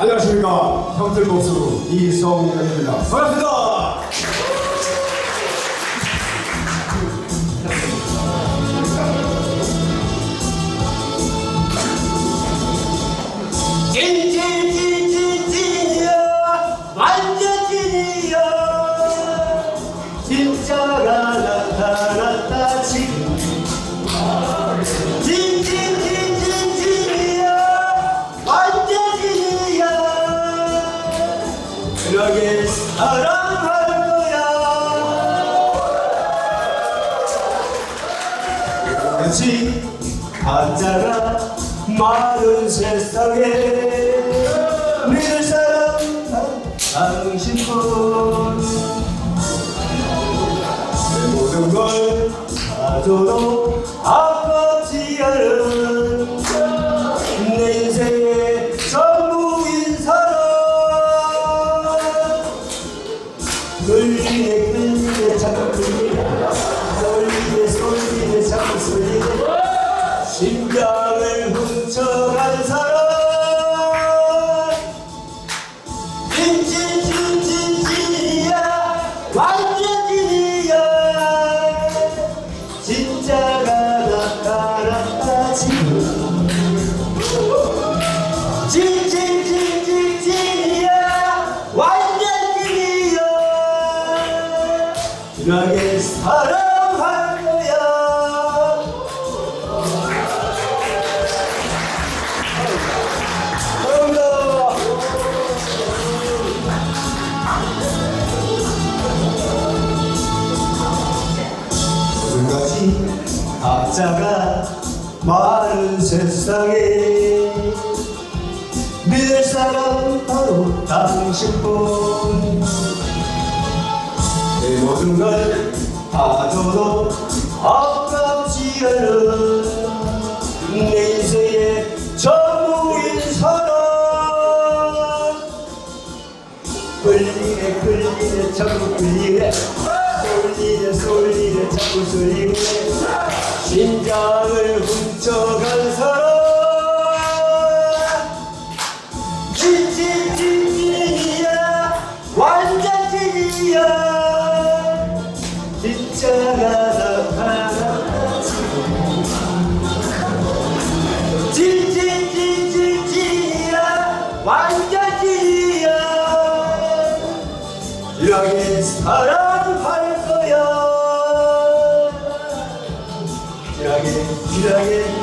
안녕하십니까. 형틀복수 이성현입니다. 반갑습니다. 찐찐찐찐찐이야 완전 그러게 사랑할 거야. 그렇지 가짜가 많은 세상에 믿을 사람 당신뿐. 내 모든 걸 가져도 아깝지 않은 끌리네 끌리네 자꾸 끌리네 쏠리네 쏠리네 자꾸 쏠리네 심장을 훔쳐간 사람 진하게 사랑할 거야. 감사합니다. 모든것이 각자가 많은 세상에 믿을 사람 바로 당신뿐 내 모든 걸 가져도 아깝지 않은 내 인생의 전부인 사람. 끌리네 끌리네 자꾸 끌리네. 쏠리네 쏠리네 자꾸 쏠리네. 심장을 찐이야. 진하게 사랑할 거야. 진하게 진하게